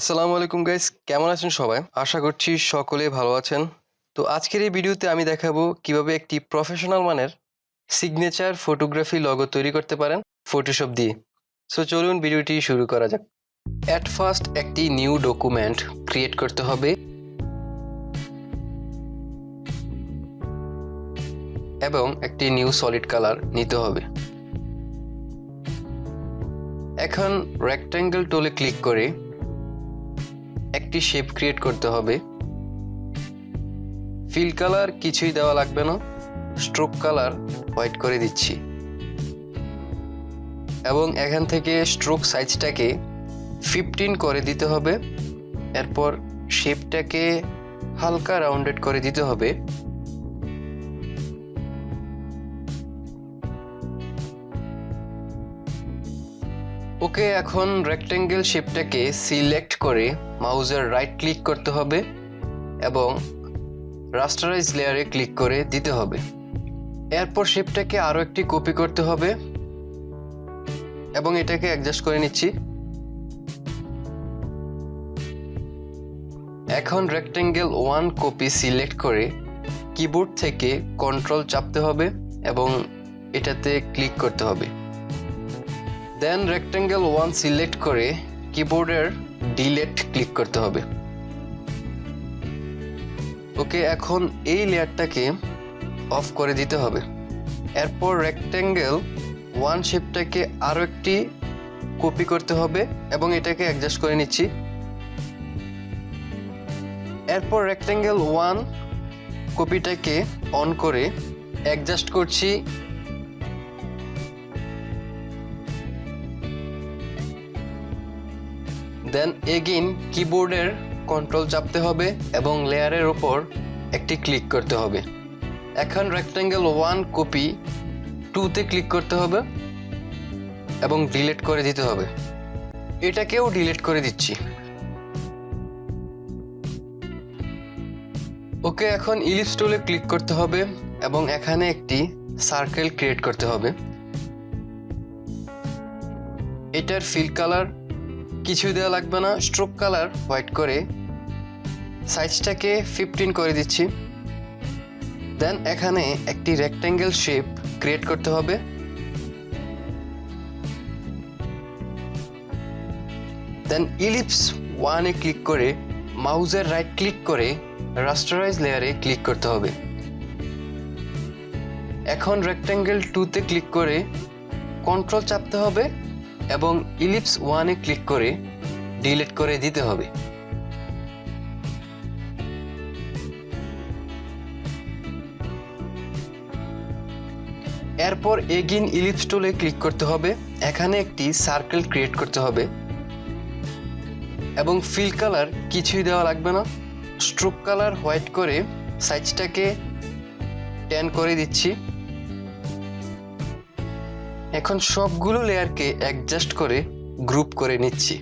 আসসালামু আলাইকুম গাইস কেমন আছেন সবাই? আশা করছি সকলে ভালো আছেন। তো আজকের এই ভিডিওতে আমি দেখাবো কীভাবে একটি প্রফেশনাল মানের সিগনেচার ফটোগ্রাফি লগো তৈরি করতে পারেন ফটোশপ দিয়ে। সো চলুন ভিডিওটি শুরু করা যাক। অ্যাট ফার্স্ট একটি নিউ ডকুমেন্ট ক্রিয়েট করতে হবে। এবং একটি নিউ সলিড কালার নিতে হবে। এখন রেক্ট্যাঙ্গেল টোলে ক্লিক করে একটি শেপ ক্রিয়েট করতে হবে। ফিল কালার কিছুই দেওয়া লাগবে না। স্ট্রোক কালার হোয়াইট করে দিচ্ছি। এবং এখান থেকে স্ট্রোক সাইজটাকে ফিফটিন করে দিতে হবে। এরপর শেপটাকে হালকা রাউন্ডেড করে দিতে হবে। ওকে এখন রেক্টেঙ্গেল শেপটাকে সিলেক্ট করে মাউজের রাইট ক্লিক করতে হবে এবং রাস্টারাইজ লেয়ারে ক্লিক করে দিতে হবে। এরপর শেপটাকে আরও একটি কপি করতে হবে এবং এটাকে অ্যাডজাস্ট করে নিচ্ছি। এখন রেক্টেঙ্গেল ওয়ান কপি সিলেক্ট করে কিবোর্ড থেকে কন্ট্রোল চাপতে হবে এবং এটাতে ক্লিক করতে হবে। দেন রেক্টেঙ্গেল ওয়ান সিলেক্ট করে কিবোর্ডের ডিলেট ক্লিক করতে হবে। ওকে এখন এই লেয়ারটাকে অফ করে দিতে হবে। এরপর রেক্টেঙ্গেল ওয়ান শেপটাকে আরও একটি কপি করতে হবে এবং এটাকে অ্যাডজাস্ট করে নিচ্ছি। এরপর রেক্টেঙ্গেল ওয়ান কপিটাকে অন করে অ্যাডজাস্ট করছি দেন এগেইন কিবোর্ডের কন্ট্রোল চাপতে হবে এবং লেয়ারের ওপর একটি ক্লিক করতে হবে। এখন রেক্ট্যাঙ্গেল ওয়ান কপি টুতে ক্লিক করতে হবে এবং ডিলিট করে দিতে হবে। এটাকেও ডিলিট করে দিচ্ছি। ওকে, এখন ইলিপস টুলে ক্লিক করতে হবে এবং এখানে একটি সার্কেল ক্রিয়েট করতে হবে। এটার ফিল কালার কিছুই দেওয়া লাগবে না। স্ট্রোক কালার হোয়াইট করে সাইজটাকে ফিফটিন করে দিচ্ছি। দেন এখানে একটি রেক্ট্যাঙ্গেল শেপ ক্রিয়েট করতে হবে। দেন ইলিপস ওয়ানে ক্লিক করে মাউজের রাইট ক্লিক করে রাস্টারাইজ লেয়ারে ক্লিক করতে হবে। এখন রেক্ট্যাঙ্গেল টুতে ক্লিক করে কন্ট্রোল চাপতে হবে। এবং ইলিপস ওয়ানে ক্লিক করে ডিলিট করে দিতে হবে। এরপর এগিন ইলিপস টুলে ক্লিক করতে হবে। এখানে একটি সার্কেল ক্রিয়েট করতে হবে। এবং ফিল কালার কিছুই দেওয়া লাগবে না। স্ট্রোক কালার হোয়াইট করে সাইজটাকে ট্যান করে দিচ্ছি। এখন সবগুলো লেয়ারকে অ্যাডজাস্ট করে গ্রুপ করে নিচ্ছি।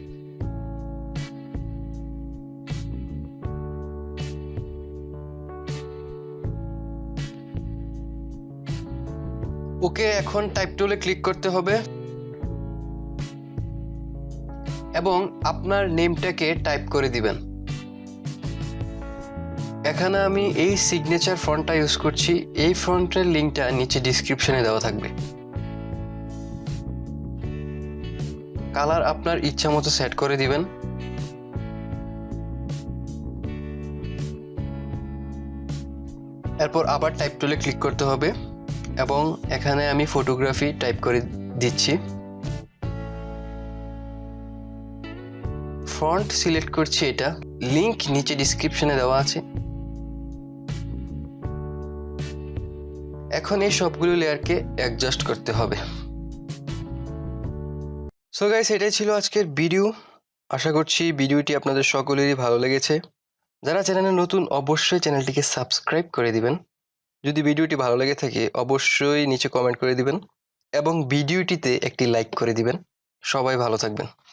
ওকে এখন টাইপ টুলে ক্লিক করতে হবে। এবং আপনার নেমটাকে টাইপ করে দিবেন। এখানে আমি এই সিগনেচার ফন্টটা ইউজ করছি। এই ফন্টের লিঙ্কটা নিচে ডিসক্রিপশনে দেওয়া থাকবে। কালার আপনার ইচ্ছা মতো সেট করে দিবেন। এরপর আবার টাইপ টুলে ক্লিক করতে হবে এবং এখানে আমি ফটোগ্রাফি টাইপ করে দিচ্ছি। ফ্রন্ট সিলেক্ট করছি এটা। লিংক নিচে ডিসক্রিপশনে দেওয়া আছে। এখন এই সবগুলো লেয়ারকে অ্যাডজাস্ট করতে হবে। সো গাইস এটাই ছিল আজকের ভিডিও আশা করছি ভিডিওটি আপনাদের সকলেরই ভালো লেগেছে। যারা চ্যানেলে নতুন, অবশ্যই চ্যানেলটিকে সাবস্ক্রাইব করে দিবেন। যদি ভিডিওটি ভালো লেগে থাকে, অবশ্যই নিচে কমেন্ট করে দিবেন এবং ভিডিওটিতে একটি লাইক করে দিবেন। সবাই ভালো থাকবেন।